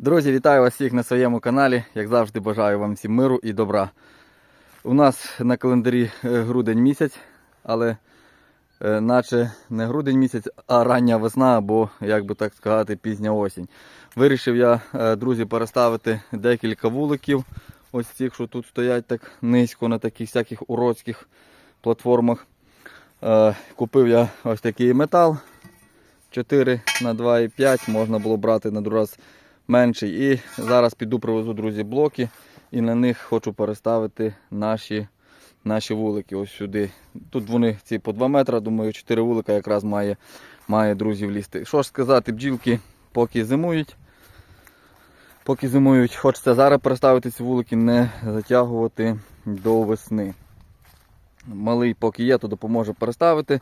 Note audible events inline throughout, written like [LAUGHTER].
Друзі, вітаю вас всіх на своєму каналі. Як завжди, бажаю вам всім миру і добра. У нас на календарі е, грудень місяць, але е, наче не грудень місяць, а рання весна, або, як би так сказати, пізня осінь. Вирішив я, е, друзі, переставити декілька вуликів. Ось цих, що тут стоять так низько на таких всяких уродських платформах. Купив я ось такий метал 4 на 2,5 можна було брати на другий раз менший. І зараз піду привезу, друзі, блоки і на них хочу переставити наші наші вулики ось сюди. Тут вони ці по 2 метри, думаю, 4 вулика якраз має, має друзі влізти. Що ж сказати, бджілки поки зимують. Поки зимують, хочеться зараз переставити ці вулики, не затягувати до весни. Малий поки є, то допоможе переставити.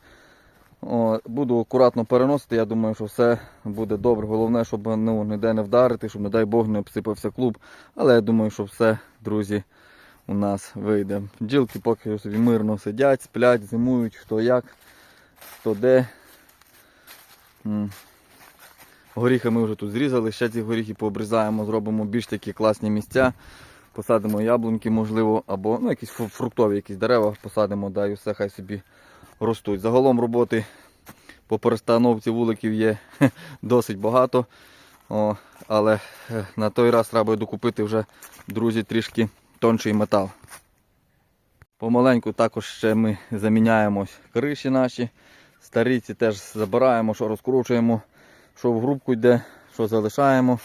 О, буду акуратно переносити, я думаю, що все буде добре. Головне, щоб ну, ніде не вдарити, щоб, не дай Бог, не обсипався клуб. Але я думаю, що все, друзі, у нас вийде. Бджілки поки собі мирно сидять, сплять, зимують, хто як, хто де. Горіхи ми вже тут зрізали, ще ці горіхи пообрізаємо, зробимо більш такі класні місця. Посадимо яблуньки, можливо, або ну, якісь фруктові якісь дерева посадимо, да, і все хай собі ростуть. Загалом роботи по перестановці вуликів є [LAUGHS] досить багато. О, але е, на той раз треба докупити вже, друзі, трішки тонший метал. Помаленьку також ще ми заміняємо криші наші. Старі ці теж забираємо, що розкручуємо, що в грубку йде, що залишаємо.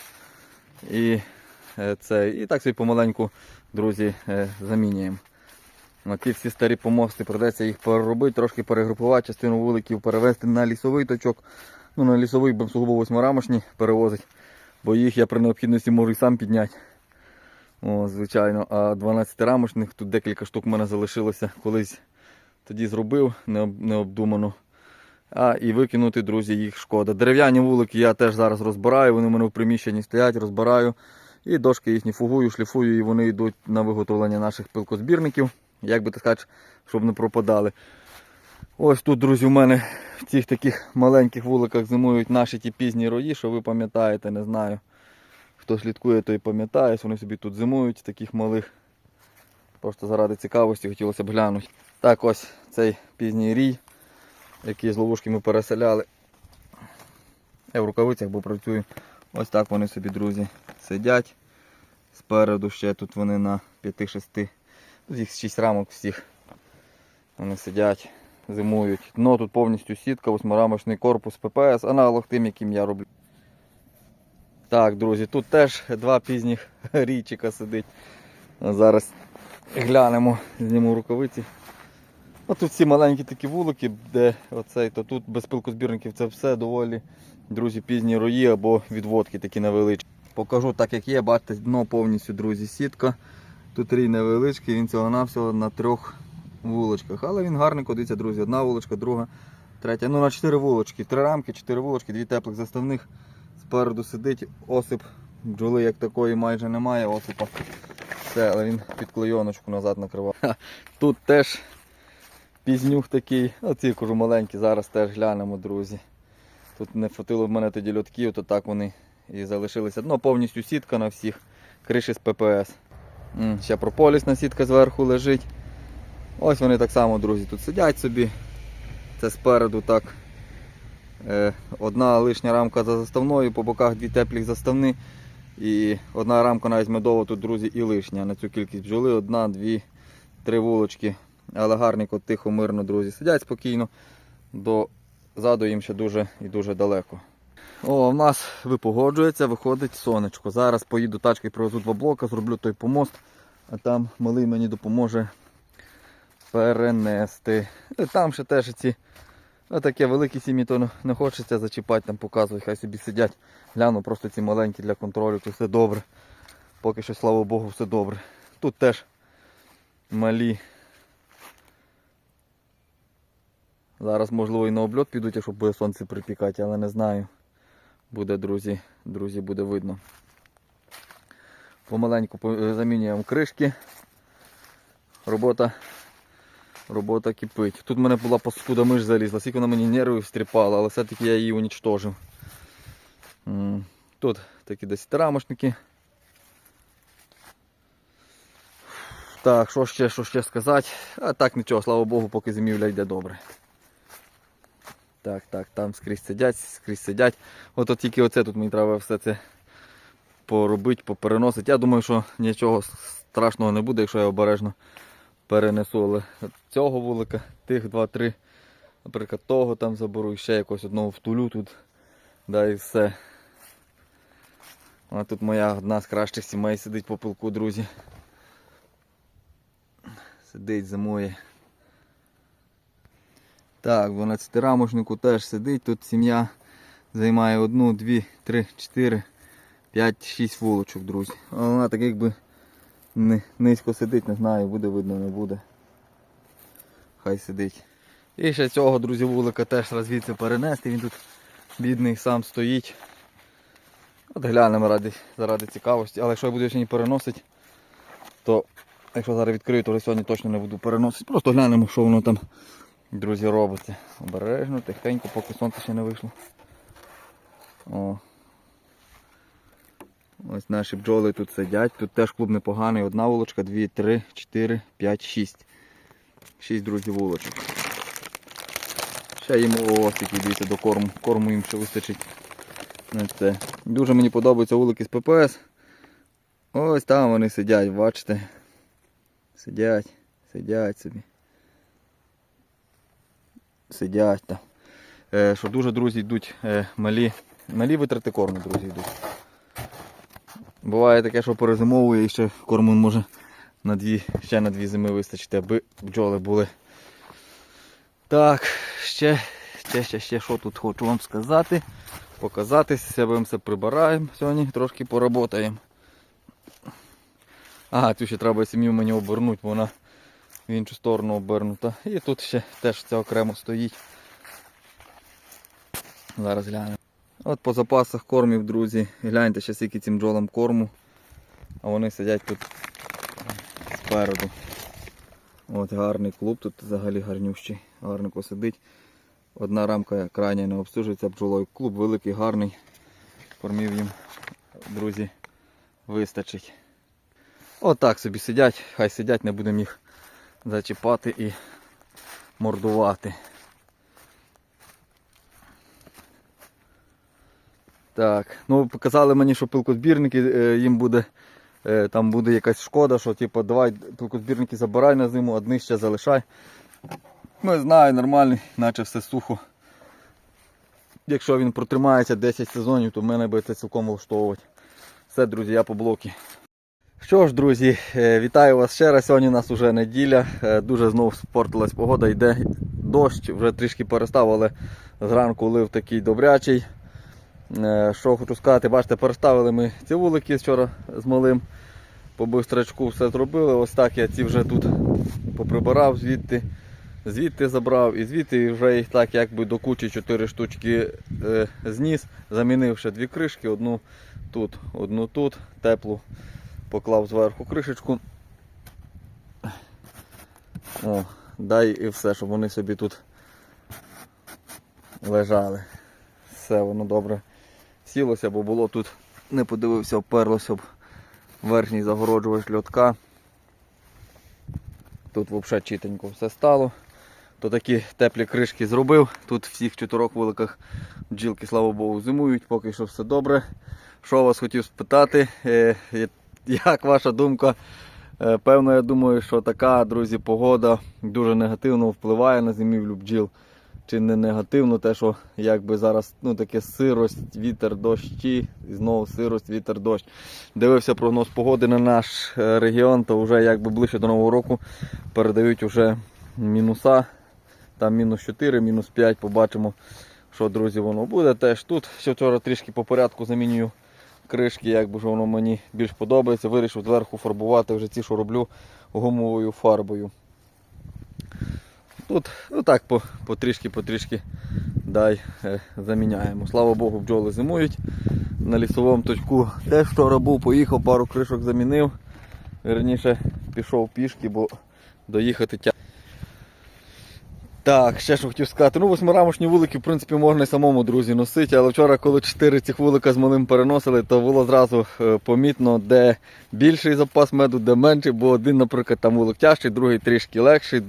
І, е, це, і так собі помаленьку, друзі, е, замінюємо. На ті всі старі помости придеться їх переробити, трошки перегрупувати, частину вуликів перевезти на лісовий точок. Ну, на лісовий бо сугубо восьмирамочні перевозить, бо їх я при необхідності можу і сам підняти. О, звичайно, а 12-рамочних тут декілька штук в мене залишилося колись тоді зробив, необдумано. А і викинути, друзі, їх шкода. Дерев'яні вулики я теж зараз розбираю, вони в мене в приміщенні стоять, розбираю. І дошки їхні фугую, шліфую, і вони йдуть на виготовлення наших пилкозбірників. Як би так сказати, щоб не пропадали. Ось тут, друзі, у мене в цих таких маленьких вуликах зимують наші ті пізні рої, що ви пам'ятаєте, не знаю. Хто слідкує, той пам'ятає, вони собі тут зимують, таких малих. Просто заради цікавості хотілося б глянути. Так ось цей пізній рій, який з ловушки ми переселяли. Я в рукавицях, бо працюю. Ось так вони собі, друзі, сидять. Спереду ще тут вони на 5-6. Тут їх 6 рамок всіх. Вони сидять, зимують. Дно тут повністю сітка, восьмирамочний корпус ППС, аналог тим, яким я роблю. Так, друзі, тут теж два пізніх [LAUGHS] рійчика сидить. Зараз глянемо, зніму рукавиці. Ось тут ці маленькі такі вулики, де оцей, то тут без пилкозбірників це все доволі, друзі, пізні рої або відводки такі невеличкі. Покажу так, як є, бачите, дно повністю, друзі, сітка. Тут рій невеличкий, він цього-навсього на трьох вулочках. Але він гарний дивіться, друзі. Одна вулочка, друга, третя. Ну на чотири вулочки. Три рамки, чотири вулочки, дві теплих заставних. Спереду сидить осип. Бджоли як такої майже немає, осипа. Все, але він під клейоночку назад накривав. Ха, Тут теж пізнюх такий. Оці кажу маленькі, зараз теж глянемо, друзі. Тут не фотило в мене тоді льотків, то так вони і залишилися. Ну, повністю сітка на всіх. Криші з ППС. Ще прополісна сітка зверху лежить. Ось вони так само, друзі, тут сидять собі. Це спереду так. Е, одна лишня рамка за заставною, по боках дві теплі заставни. І одна рамка навіть медова тут, друзі, і лишня. На цю кількість бджоли. Одна, дві, три вулочки. Але гарненько, тихо, мирно, друзі. Сидять спокійно. До заду їм ще дуже і дуже далеко. О, в нас випогоджується, виходить сонечко. Зараз поїду тачки, привезу два блока, зроблю той помост, а там малий мені допоможе перенести. І там ще теж ці таке великі сім'ї, то не хочеться зачіпати, там показувати, хай собі сидять. Гляну, просто ці маленькі для контролю, то все добре. Поки що, слава Богу, все добре. Тут теж малі. Зараз, можливо, і на обльот підуть, якщо буде сонце припікати, але не знаю. Буде, друзі, друзі, буде видно. Помаленьку е, замінюємо кришки. Робота, робота кипить. Тут в мене була паскуда миш залізла, скільки вона мені нервів стріпала, але все-таки я її унічтожив. Тут такі десятирамошники. Так, що ще, що ще сказати? А так нічого, слава Богу, поки зимівля йде добре. Так, так, там скрізь сидять, скрізь сидять. От, от тільки оце тут мені треба все це поробити, попереносити. Я думаю, що нічого страшного не буде, якщо я обережно перенесу. Але цього вулика, тих два-три, наприклад, того там заберу і ще якось одного втулю тут. Да і все. А тут моя одна з кращих сімей сидить по пилку, друзі. Сидить зимує. Так, в 12 рамошнику теж сидить. Тут сім'я займає одну, дві, три, чотири, п'ять, шість вулочок, друзі. А вона так якби низько сидить, не знаю, буде видно, не буде. Хай сидить. І ще цього, друзі, вулика теж треба звідси перенести. Він тут бідний сам стоїть. От глянемо ради, заради цікавості. Але якщо я буду сьогодні переносити, то якщо зараз відкрию, то сьогодні точно не буду переносити. Просто глянемо, що воно там, друзі, робиться. Обережно, тихенько, поки сонце ще не вийшло. О. Ось наші бджоли тут сидять. Тут теж клуб непоганий. Одна вулочка, дві, три, чотири, п'ять, шість. Шість, друзі, вулочок. Ще їм ось такі дивіться до корму. Корму їм ще вистачить. це. Дуже мені подобаються вулики з ППС. Ось там вони сидять, бачите. Сидять, сидять собі. Сидять там. Е, що дуже, друзі, йдуть е, малі, малі витрати корму, друзі, йдуть. Буває таке, що перезимовує і ще корму може на дві, ще на дві зими вистачити, аби бджоли були. Так, ще, ще, ще, ще, що тут хочу вам сказати. Показати, все прибираємо сьогодні, трошки поработаємо. Ага, цю ще треба сім'ю мені обернути, бо вона в іншу сторону обернута. І тут ще теж це окремо стоїть. Зараз глянемо. От по запасах кормів, друзі. Гляньте ще скільки цим бджолам корму. А вони сидять тут спереду. От гарний клуб, тут взагалі гарнющий, гарненько сидить. Одна рамка крайня не обслужується бджолою. Клуб великий, гарний. Кормів їм, друзі, вистачить. Отак собі сидять, хай сидять, не будемо їх зачіпати і мордувати. Так, ну показали мені, що пилкозбірники е, їм буде, е, там буде якась шкода, що типу, давай пилкозбірники забирай на зиму, одні ще залишай. Ну, знаю, нормальний, наче все сухо. Якщо він протримається 10 сезонів, то мене буде це цілком влаштовувати. Все, друзі, я по блокі. Що ж, друзі, е, вітаю вас ще раз. Сьогодні у нас вже неділя. Дуже знову спортилась погода, йде дощ, вже трішки перестав, але зранку лив такий добрячий. Е, Що хочу сказати, бачите, переставили ми ці вулики вчора з малим. По бистрачку все зробили. Ось так я ці вже тут поприбирав звідти, звідти забрав і звідти вже їх так якби до кучі 4 штучки е, зніс, замінив ще дві кришки, одну тут, одну тут, теплу, поклав зверху кришечку. О, дай і все, щоб вони собі тут лежали. Все, воно добре сілося, бо було тут, не подивився, оперлося б верхній загороджувач льотка. Тут взагалі чітенько все стало. То такі теплі кришки зробив. Тут всіх чотирьох вуликах бджілки, слава Богу, зимують, поки що все добре. Що вас хотів спитати, е, як ваша думка? Е, Певно, я думаю, що така, друзі, погода дуже негативно впливає на зимівлю бджіл. Чи не негативно те, що якби зараз ну, таке сирость, вітер, дощі, і знову сирость, вітер, дощ. Дивився прогноз погоди на наш е, регіон, то вже якби ближче до Нового року передають вже мінуса. Там мінус 4, мінус 5, побачимо, що, друзі, воно буде теж. Тут ще вчора трішки по порядку замінюю кришки, якби ж воно мені більш подобається. Вирішив зверху фарбувати вже ті, що роблю гумовою фарбою. Тут ну так по, потрішки дай е, заміняємо. Слава Богу, бджоли зимують. На лісовому точку теж вчора був, поїхав, пару кришок замінив. Верніше пішов пішки, бо доїхати тя. Так, ще що хотів сказати. Ну, восьмирамочні вулики, в принципі, можна і самому, друзі, носити, але вчора, коли чотири цих вулика з малим переносили, то було зразу е, помітно, де більший запас меду, де менший, бо один, наприклад, там вулик тяжчий, другий трішки легший,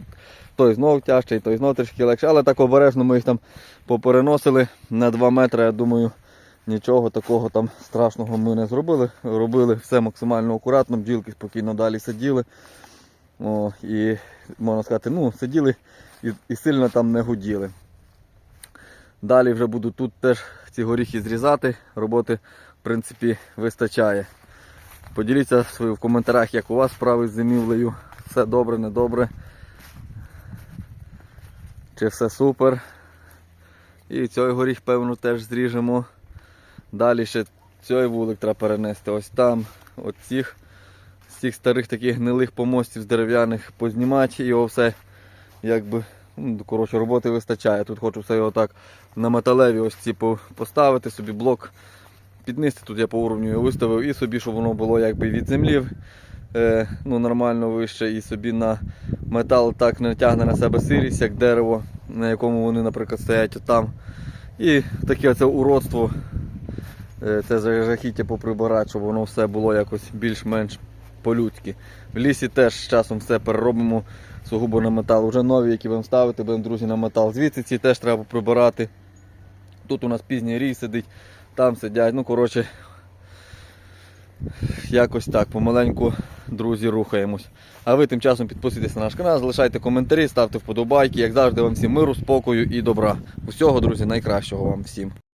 той знову тяжчий, той знову трішки легший. Але так обережно ми їх там попереносили на 2 метри, я думаю. Нічого такого там страшного ми не зробили. Робили все максимально акуратно, бджілки спокійно далі сиділи. О, і можна сказати, ну, сиділи і, і сильно там не гуділи. Далі вже буду тут теж ці горіхи зрізати. Роботи, в принципі, вистачає. Поділіться в коментарях, як у вас справи з зимівлею. Все добре, не добре. Все супер. І цей горіх, певно, теж зріжемо. Далі ще цей вулик треба перенести ось там. От цих, з цих старих таких гнилих помостів з дерев'яних познімати його все якби. Ну, коротше, роботи вистачає. Тут хочу все його так на металеві ось ці поставити, собі блок піднести. Тут я по уровню його виставив і собі, щоб воно було якби від землі е, ну, нормально вище, і собі на метал так не тягне на себе сирість, як дерево, на якому вони, наприклад, стоять там. І таке оце уродство, е, це жахіття поприбирати, щоб воно все було якось більш-менш по-людськи. В лісі теж з часом все переробимо сугубо на метал. Уже нові, які будемо ставити, будемо друзі на метал. Звідси ці теж треба прибирати. Тут у нас пізній рій сидить, там сидять. Ну, коротше, якось так, помаленьку, друзі, рухаємось. А ви тим часом підписуйтесь на наш канал, залишайте коментарі, ставте вподобайки. Як завжди, вам всім миру, спокою і добра. Усього, друзі, найкращого вам всім.